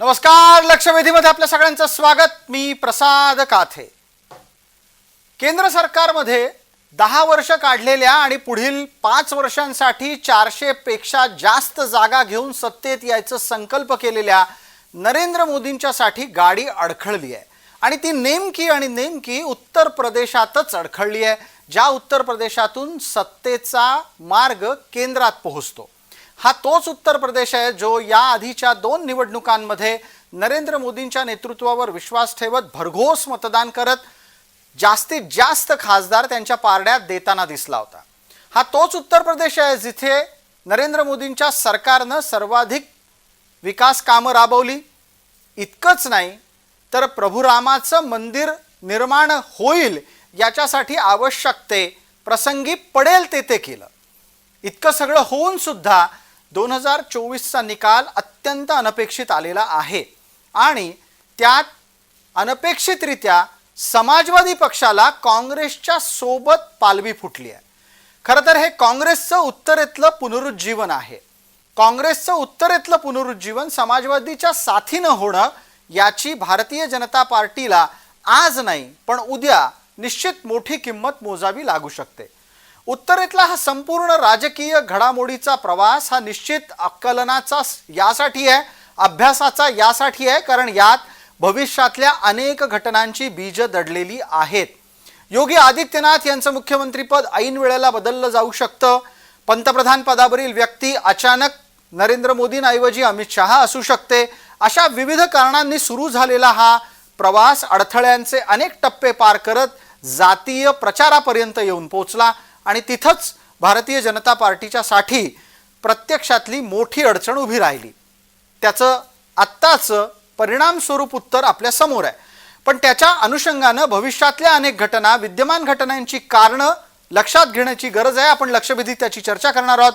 नमस्कार लक्षवेधीमध्ये आपल्या सगळ्यांचं स्वागत. मी प्रसाद काथे. केंद्र सरकारमध्ये दहा वर्ष काढलेल्या आणि पुढील पाच वर्षांसाठी चारशेपेक्षा जास्त जागा घेऊन सत्तेत यायचं संकल्प केलेल्या नरेंद्र मोदींच्यासाठी गाडी अडखळली आहे. आणि ती नेमकी आणि नेमकी उत्तर प्रदेशातच अडखळली आहे. ज्या उत्तर प्रदेशातून सत्तेचा मार्ग केंद्रात पोहोचतो. हा तोच उत्तर प्रदेश आहे जो या आधीच्या दोन निवडणुकांमध्ये नरेंद्र मोदींच्या नेतृत्वावर विश्वास ठेवत भरघोस मतदान करत जास्तीत जास्त खासदार त्यांच्या पारड्यात देताना दिसला होता. हा तोच उत्तर प्रदेश आहे जिथे नरेंद्र मोदींच्या सरकारनं सर्वाधिक विकास कामं राबवली. इतकंच नाही तर प्रभुरामाचं मंदिर निर्माण होईल याच्यासाठी आवश्यक ते प्रसंगी पडेल ते ते केलं. इतकं सगळं होऊन सुद्धा दोन हजार चोवीसचा निकाल अत्यंत अनपेक्षित आलेला आहे. आणि त्यात अनपेक्षितरित्या समाजवादी पक्षाला काँग्रेसच्या सोबत पालवी फुटली आहे. खरं तर हे काँग्रेसचं उत्तरेतलं पुनरुज्जीवन आहे. काँग्रेसचं उत्तरेतलं पुनरुज्जीवन समाजवादीच्या साथीनं होणं याची भारतीय जनता पार्टीला आज नाही पण उद्या निश्चित मोठी किंमत मोजावी लागू शकते. उत्तरेतला हा संपूर्ण राजकीय घडामोडीचा प्रवास हा निश्चित आकलनाचा यासाठी आहे अभ्यासाचा यासाठी आहे कारण यात भविष्यातल्या अनेक घटनांची बीज दडलेली आहेत. योगी आदित्यनाथ यांचं मुख्यमंत्रीपद ऐन वेळेला बदललं जाऊ शकतं. पंतप्रधान पदावरील व्यक्ती अचानक नरेंद्र मोदींऐवजी अमित शहा असू शकते. अशा विविध कारणांनी सुरू झालेला हा प्रवास अडथळ्यांचे अनेक टप्पे पार करत जातीय प्रचारापर्यंत येऊन पोचला आणि तिथंच भारतीय जनता पार्टीच्या साठी प्रत्यक्षातली मोठी अडचण उभी राहिली. त्याचं आत्ताचं परिणामस्वरूप उत्तर आपल्यासमोर आहे. पण त्याच्या अनुषंगानं भविष्यातल्या अनेक घटना विद्यमान घटनांची कारणं लक्षात घेण्याची गरज आहे. आपण लक्षवेधी त्याची चर्चा करणार आहोत.